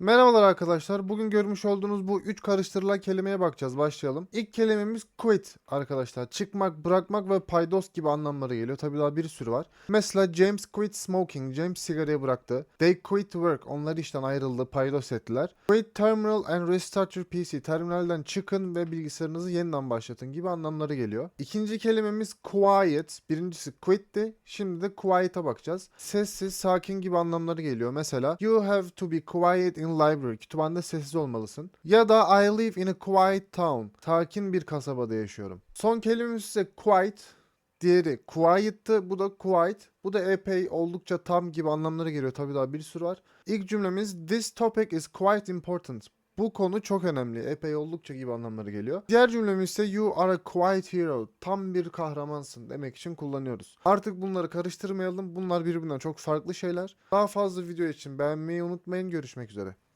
Merhabalar arkadaşlar. Bugün görmüş olduğunuz bu 3 karıştırılan kelimeye bakacağız. Başlayalım. İlk kelimemiz quit arkadaşlar. Çıkmak, bırakmak ve paydos gibi anlamları geliyor. Tabii daha bir sürü var. Mesela James quit smoking. James sigarayı bıraktı. They quit work. Onlar işten ayrıldı, paydos ettiler. Quit terminal and restart your PC. Terminalden çıkın ve bilgisayarınızı yeniden başlatın gibi anlamları geliyor. İkinci kelimemiz quiet. Birincisi quit'ti. Şimdi de quiet'a bakacağız. Sessiz, sakin gibi anlamları geliyor. Mesela you have to be quiet in library. Kütüphanede sessiz olmalısın. Ya da I live in a quiet town. Sakin bir kasabada yaşıyorum. Son kelimemiz ise quiet. Diğeri quiet'tı. Bu da quiet. Bu da epey oldukça tam gibi anlamları geliyor. Tabii daha bir sürü var. İlk cümlemiz this topic is quite important. Bu konu çok önemli. Epey oldukça gibi anlamları geliyor. Diğer cümlemiz ise you are a quiet hero. Tam bir kahramansın demek için kullanıyoruz. Artık bunları karıştırmayalım. Bunlar birbirinden çok farklı şeyler. Daha fazla video için beğenmeyi unutmayın. Görüşmek üzere.